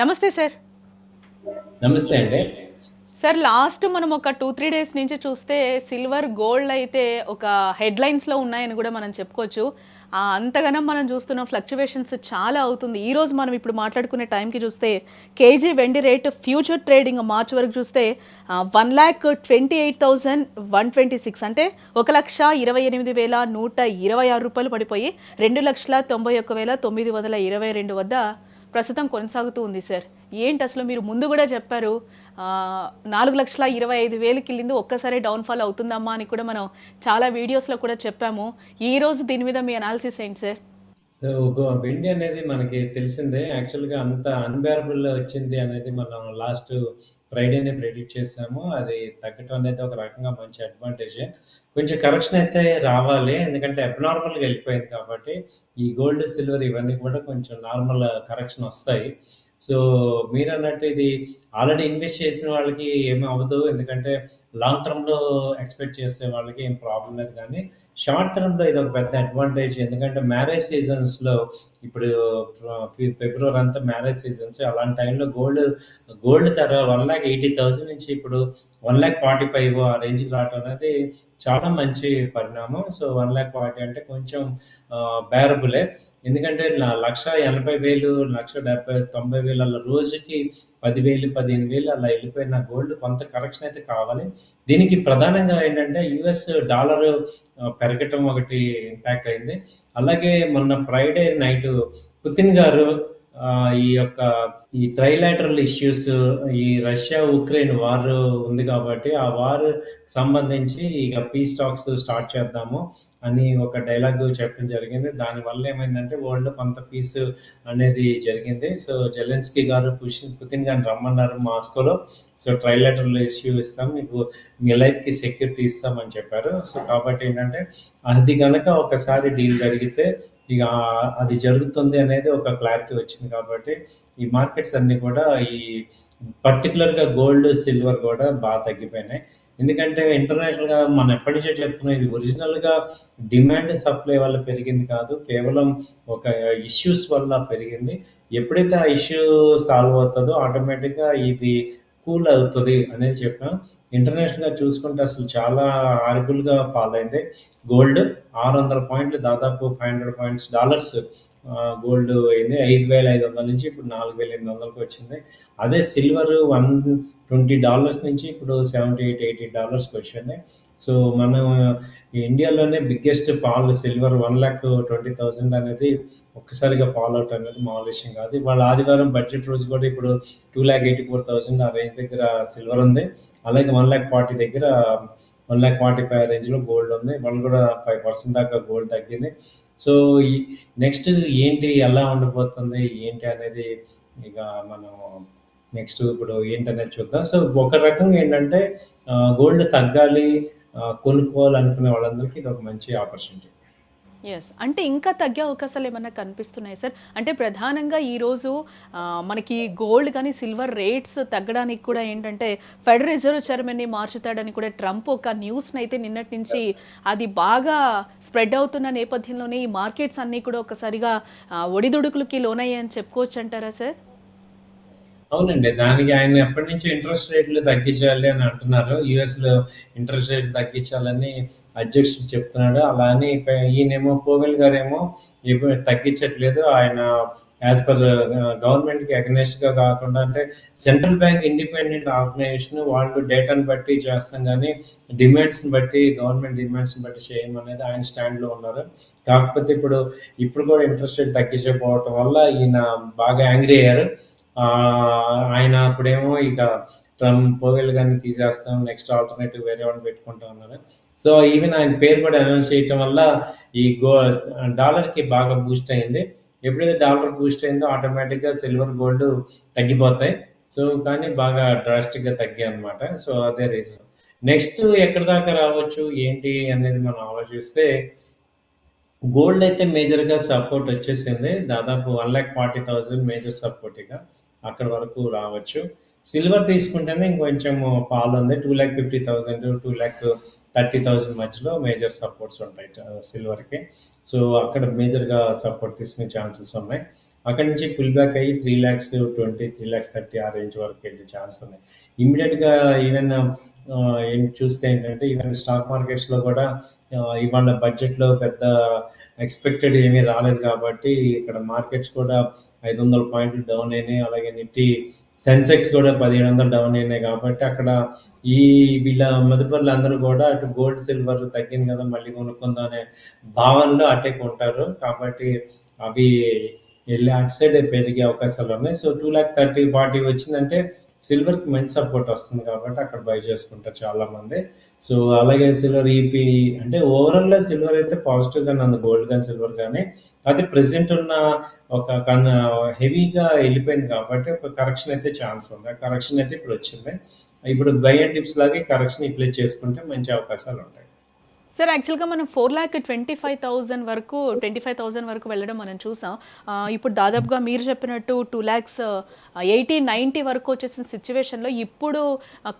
నమస్తే సార్. నమస్తే అండి. సార్ లాస్ట్ మనం ఒక టూ త్రీ డేస్ నుంచి చూస్తే సిల్వర్ గోల్డ్ అయితే ఒక హెడ్లైన్స్లో ఉన్నాయని కూడా మనం చెప్పుకోవచ్చు. అంతగానం మనం చూస్తున్న ఫ్లక్చువేషన్స్ చాలా అవుతుంది. ఈ రోజు మనం ఇప్పుడు మాట్లాడుకునే టైంకి చూస్తే కేజీ వెండి రేట్ ఫ్యూచర్ ట్రేడింగ్ మార్చ్ వరకు చూస్తే one lakh twenty eight thousand one twenty six అంటే ఒక లక్ష ఇరవై ఎనిమిది వేల నూట ఇరవై ఆరు రూపాయలు పడిపోయి రెండు లక్షల తొంభై ఒక్క వేల తొమ్మిది వందల ఇరవై రెండు వద్ద ప్రస్తుతం కొనసాగుతూ ఉంది సార్. ఏంటి అసలు మీరు ముందు కూడా చెప్పారు నాలుగు లక్షల ఇరవై ఐదు వేలకి వెళ్ళింది ఒక్కసారి డౌన్ఫాల్ అవుతుందమ్మా అని కూడా మనం చాలా వీడియోస్లో కూడా చెప్పాము. ఈ రోజు దీని మీద మీ అనాలిసిస్ ఏంటి సార్? సో గో వెండి అనేది మనకి తెలిసిందే. యాక్చువల్గా అంత అన్బేరబుల్ వచ్చింది అనేది మనం లాస్ట్ ఫ్రైడేనే ప్రెడిక్ట్ చేసాము అది తగ్గటం అనేది ఒక రకంగా మంచి అడ్వాంటేజ్ కొంచెం కరెక్షన్ అయితే రావాలి. ఎందుకంటే అబ్నార్మల్గా వెళ్ళిపోయింది కాబట్టి ఈ గోల్డ్ సిల్వర్ ఇవన్నీ కూడా కొంచెం నార్మల్ కరెక్షన్ వస్తాయి. సో మీరు అన్నట్టు ఇది ఆల్రెడీ ఇన్వెస్ట్ చేసిన వాళ్ళకి ఏమీ అవ్వదు. ఎందుకంటే లాంగ్ టర్మ్లో ఎక్స్పెక్ట్ చేసే వాళ్ళకి ఏం ప్రాబ్లం లేదు. కానీ షార్ట్ టర్మ్లో ఇది ఒక పెద్ద అడ్వాంటేజ్ ఎందుకంటే మ్యారేజ్ సీజన్స్లో ఇప్పుడు ఫి- ఫిబ్రవరి అంతా మ్యారేజ్ సీజన్స్ అలాంటి టైంలో గోల్డ్ గోల్డ్ ధర వన్ ల్యాక్ ఎయిటీ థౌసండ్ నుంచి ఇప్పుడు వన్ ల్యాక్ ఫార్టీ ఫైవ్ ఆ రేంజ్కి రావటం అనేది చాలా మంచి పరిణామం. సో వన్ ల్యాక్ ఫార్టీ అంటే కొంచెం బేరబులే ఎందుకంటే లక్ష ఎనభై వేలు లక్ష డెబ్బై తొంభై వేలు అలా రోజుకి పదివేలు పదిహేను వేలు అలా వెళ్ళిపోయిన గోల్డ్ కొంత కరెక్షన్ అయితే కావాలి. దీనికి ప్రధానంగా ఏంటంటే యుఎస్ డాలర్ పెరగటం ఒకటి ఇంపాక్ట్ అయింది. అలాగే మొన్న ఫ్రైడే నైట్ పుతిన్ గారు ఈ యొక్క ఈ ట్రైలాటరల్ ఇష్యూస్ ఈ రష్యా ఉక్రెయిన్ వార్ ఉంది కాబట్టి ఆ వార్ సంబంధించి ఇక పీస్ స్టాక్స్ స్టార్ట్ చేద్దాము అని ఒక డైలాగ్ చెప్పడం జరిగింది. దానివల్ల ఏమైందంటే వరల్డ్ కొంత పీస్ అనేది జరిగింది. సో జెలెన్స్కీ గారు పుషిన్ పుతిన్ గారిని రమ్మన్నారు మాస్కోలో సో ట్రైలాటరల్ ఇష్యూ ఇస్తాం మీకు మీ లైఫ్కి సెక్యూరిటీ ఇస్తామని చెప్పారు. సో కాబట్టి ఏంటంటే అది కనుక ఒకసారి డీల్ జరిగితే ఇక అది జరుగుతుంది అనేది ఒక క్లారిటీ వచ్చింది కాబట్టి ఈ మార్కెట్స్ అన్ని కూడా ఈ పర్టికులర్గా గోల్డ్ సిల్వర్ కూడా బాగా తగ్గిపోయినాయి. ఎందుకంటే ఇంటర్నేషనల్గా మనం ఎప్పటి నుంచో చెప్తున్నాం ఇది ఒరిజినల్గా డిమాండ్ సప్లై వల్ల పెరిగింది కాదు కేవలం ఒక ఇష్యూస్ వల్ల పెరిగింది. ఎప్పుడైతే ఆ ఇష్యూ సాల్వ్ అవుతుందో ఆటోమేటిక్గా ఇది కూల్ అవుతుంది అనేది చెప్పాం. ఇంటర్నేషనల్గా చూసుకుంటే అసలు చాలా హారిబుల్గా ఫాల్ అయింది గోల్డ్ ఆరు వందల పాయింట్లు దాదాపు five hundred points dollars gold అయింది. ఐదు వేల ఐదు వందల నుంచి ఇప్పుడు నాలుగు వేల ఎనిమిది వందలకు వచ్చింది. అదే సిల్వర్ వన్ ట్వంటీ డాలర్స్ నుంచి ఇప్పుడు సెవెంటీ ఎయిట్ ఎయిటీ డాలర్స్కి వచ్చింది. సో మనం ఇండియాలోనే biggest fall silver one lakh twenty thousand అనేది ఒక్కసారిగా ఫాల్ అవుట్ అనేది మామూలు విషయం కాదు. ఇవాళ ఆదివారం బడ్జెట్ రోజు కూడా ఇప్పుడు two lakh eighty four thousand ఆ రేంజ్ దగ్గర సిల్వర్ ఉంది. అలాగే వన్ ల్యాక్ ఫార్టీ దగ్గర వన్ ల్యాక్ ఫార్టీ ఫైవ్ రేంజ్లో గోల్డ్ ఉంది. వాళ్ళు కూడా ఫైవ్ పర్సెంట్ దాకా గోల్డ్ తగ్గింది. సో ఈ నెక్స్ట్ ఏంటి ఎలా ఉండబోతుంది ఏంటి అనేది ఇక మనం నెక్స్ట్ ఇప్పుడు ఏంటనేది చూద్దాం. సో ఒక రకంగా ఏంటంటే గోల్డ్ తగ్గాలి కొనుక్కోవాలనుకునే వాళ్ళందరికీ ఇది ఒక మంచి ఆపర్చునిటీ. ఎస్ అంటే ఇంకా తగ్గే అవకాశాలు ఏమన్నా కనిపిస్తున్నాయి సార్? అంటే ప్రధానంగా ఈరోజు మనకి గోల్డ్ కానీ సిల్వర్ రేట్స్ తగ్గడానికి కూడా ఏంటంటే ఫెడరల్ రిజర్వ్ చైర్మన్ని మార్చుతాడని కూడా ట్రంప్ ఒక న్యూస్ని అయితే నిన్నటి నుంచి అది బాగా స్ప్రెడ్ అవుతున్న నేపథ్యంలోనే ఈ మార్కెట్స్ అన్నీ కూడా ఒకసారిగా ఒడిదుడుకులకి లోనయ్యాయని చెప్పుకోవచ్చు అంటారా సార్? అవునండి. దానికి ఆయన ఎప్పటి నుంచో ఇంట్రెస్ట్ రేట్లు తగ్గించాలి అని అంటున్నారు. యుఎస్లో ఇంట్రెస్ట్ రేట్లు తగ్గించాలని అధ్యక్షుడు చెప్తున్నాడు. అలా అని ప- ఈయనేమో పోగల్ గారేమో ఇప్పుడు తగ్గించట్లేదు. ఆయన యాజ్ పర్ గవర్నమెంట్కి అగనెస్ట్గా కాకుండా అంటే సెంట్రల్ బ్యాంక్ ఇండిపెండెంట్ ఆర్గనైజేషన్ వాళ్ళు డేటాను బట్టి చేస్తాం కానీ డిమాండ్స్ బట్టి గవర్నమెంట్ డిమాండ్స్ బట్టి చేయమనేది ఆయన స్టాండ్లో ఉన్నారు. కాకపోతే ఇప్పుడు ఇప్పుడు కూడా ఇంట్రెస్ట్ రేట్ తగ్గించకపోవటం వల్ల ఈయన బాగా యాంగ్రీ అయ్యారు. ఆయన అప్పుడేమో ఇక తను పోవెల్ గారిని తీసేస్తాం నెక్స్ట్ ఆల్టర్నేటివ్ వేరే వాళ్ళని పెట్టుకుంటా ఉన్నారు సో ఈవెన్ ఆయన పేరు కూడా అనౌన్స్ చేయటం వల్ల ఈ గో డాలర్కి బాగా బూస్ట్ అయింది. ఎప్పుడైతే డాలర్ బూస్ట్ అయిందో ఆటోమేటిక్గా సిల్వర్ గోల్డ్ తగ్గిపోతాయి. సో కానీ బాగా డ్రాస్టిక్గా తగ్గాయి అనమాట సో అదే రీజన్ నెక్స్ట్ ఎక్కడి దాకా రావచ్చు ఏంటి అనేది మనం ఆలోచిస్తే గోల్డ్ అయితే మేజర్గా సపోర్ట్ వచ్చేసింది. దాదాపు one lakh forty thousand major support ఇక. అక్కడ వరకు రావచ్చు. సిల్వర్ తీసుకుంటేనే ఇంకొంచెం ఫాల్ ఉంది two lakh fifty thousand two lakh thirty thousand మధ్యలో మేజర్ సపోర్ట్స్ ఉంటాయి. సిల్వర్కి సో అక్కడ మేజర్గా సపోర్ట్ తీసుకునే ఛాన్సెస్ ఉన్నాయి. అక్కడి నుంచి పుల్ బ్యాక్ అయ్యి three lakhs twenty three lakhs thirty ఆ రేంజ్ వరకు వెళ్ళే ఛాన్స్ ఉన్నాయి. ఇమీడియట్గా ఈవెన్ ఏం చూస్తే ఏంటంటే ఈవెన్ స్టాక్ మార్కెట్స్లో కూడా ఇవాళ బడ్జెట్లో పెద్ద ఎక్స్పెక్టెడ్ ఏమీ రాలేదు కాబట్టి ఇక్కడ మార్కెట్స్ కూడా ఐదు వందల పాయింట్లు డౌన్ అయినాయి. అలాగే నిఫ్టీ సెన్సెక్స్ కూడా పదిహేడు వందలు డౌన్ అయినాయి కాబట్టి అక్కడ ఈ వీళ్ళ మదుపర్లు అందరూ కూడా అటు గోల్డ్ సిల్వర్ తగ్గింది కదా మళ్ళీ కొనుక్కుందాం అనే భావనలో అటే కొంటారు. కాబట్టి అవి వెళ్ళి అటు సైడ్ పెరిగే అవకాశాలు ఉన్నాయి. So two lakh thirty forty వచ్చిందంటే సిల్వర్కి మంచి సపోర్ట్ వస్తుంది కాబట్టి అక్కడ బై చేసుకుంటారు చాలా మంది సో అలాగే సిల్వర్ ఈపీ అంటే ఓవరాల్గా సిల్వర్ అయితే పాజిటివ్ గానే ఉంది గోల్డ్ కానీ సిల్వర్ కానీ అది ప్రెసెంట్ ఉన్న ఒక కన్ హెవీగా వెళ్ళిపోయింది కాబట్టి ఒక కరెక్షన్ అయితే ఛాన్స్ ఉంది. కరెక్షన్ అయితే ఇప్పుడు వచ్చింది. ఇప్పుడు బై అండ్ టిప్స్ లాగే కరెక్షన్ ఇప్లై చేసుకుంటే మంచి అవకాశాలు ఉంటాయి. సార్ యాక్చువల్గా మనం four lakh twenty five thousand వరకు ట్వంటీ ఫైవ్ థౌజండ్ వరకు వెళ్ళడం మనం చూసాం. ఇప్పుడు దాదాపుగా మీరు చెప్పినట్టు టూ ల్యాక్స్ ఎయిటీ నైంటీ వరకు వచ్చేసిన సిచ్యువేషన్లో ఇప్పుడు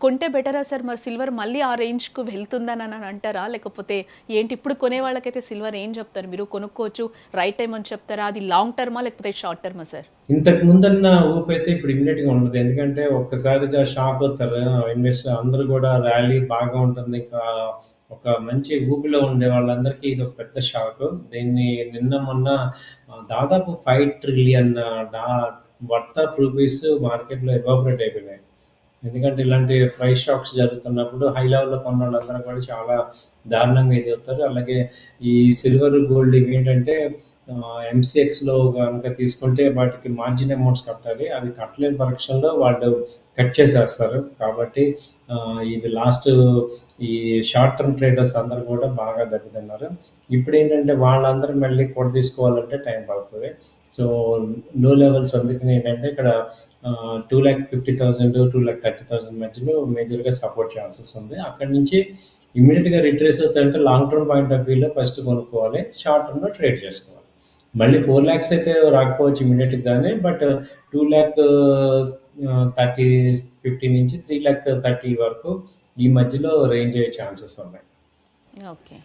కొంటే బెటరా సార్ మరి సిల్వర్ మళ్ళీ ఆ రేంజ్కు వెళ్తుందని అని అంటారా? లేకపోతే ఏంటి ఇప్పుడు కొనే వాళ్ళకైతే సిల్వర్ ఏం చెప్తారు? మీరు కొనుక్కోవచ్చు రైట్ టైం అని చెప్తారా? అది లాంగ్ టర్మా లేకపోతే షార్ట్ టర్మా సార్ ఇంతకు ముందన్న ఊపు అయితే ఇప్పుడు ఇమ్మీడియట్గా ఉండదు. ఎందుకంటే ఒక్కసారిగా షాక్ అవుతారు ఇన్వెస్టర్ అందరూ కూడా ర్యాలీ బాగా ఉంటుంది. ఇంకా ఒక మంచి ఊపిలో ఉండే వాళ్ళందరికీ ఇది ఒక పెద్ద షాక్. దీన్ని నిన్న మొన్న దాదాపు ఫైవ్ ట్రిలియన్ డా వర్త్ ఆఫ్ రూపీస్ మార్కెట్లో ఎవాపరేట్ అయిపోయినాయి. ఎందుకంటే ఇలాంటి ప్రైస్ షాక్స్ జరుగుతున్నప్పుడు హై లెవెల్లో కొన్న వాళ్ళందరూ కూడా చాలా దారుణంగా ఇది అవుతారు అలాగే ఈ సిల్వర్ గోల్డ్ ఇవి ఏంటంటే ఎంసీఎక్స్లో కనుక తీసుకుంటే వాటికి మార్జిన్ అమౌంట్స్ కట్టాలి. అవి కట్టలేని పరీక్షల్లో వాళ్ళు కట్ చేసేస్తారు. కాబట్టి ఇది లాస్ట్ ఈ షార్ట్ టర్మ్ ట్రేడర్స్ అందరూ కూడా బాగా దెబ్బతిన్నారు. ఇప్పుడు ఏంటంటే వాళ్ళందరూ మళ్ళీ కూడా తీసుకోవాలంటే టైం పడుతుంది. సో లో లెవెల్స్ అందుకని ఏంటంటే ఇక్కడ two lakh fifty thousand two lakh thirty thousand మధ్యలో మేజర్గా సపోర్ట్ ఛాన్సెస్ ఉంది. అక్కడి నుంచి ఇమీడియట్గా రిట్రేస్ అవుతాయంటే లాంగ్ టర్మ్ పాయింట్ ఆఫ్ వ్యూలో ఫస్ట్ కొనుక్కోవాలి. షార్ట్ టర్మ్లో ట్రేడ్ చేసుకోవాలి. మళ్ళీ ఫోర్ ల్యాక్స్ అయితే రాకపోవచ్చు ఇమీడియట్గా కానీ but two lakh thirty fifty నుంచి త్రీ ల్యాక్ థర్టీ వరకు ఈ మధ్యలో రేంజ్ అయ్యే ఛాన్సెస్ ఉన్నాయి. ఓకే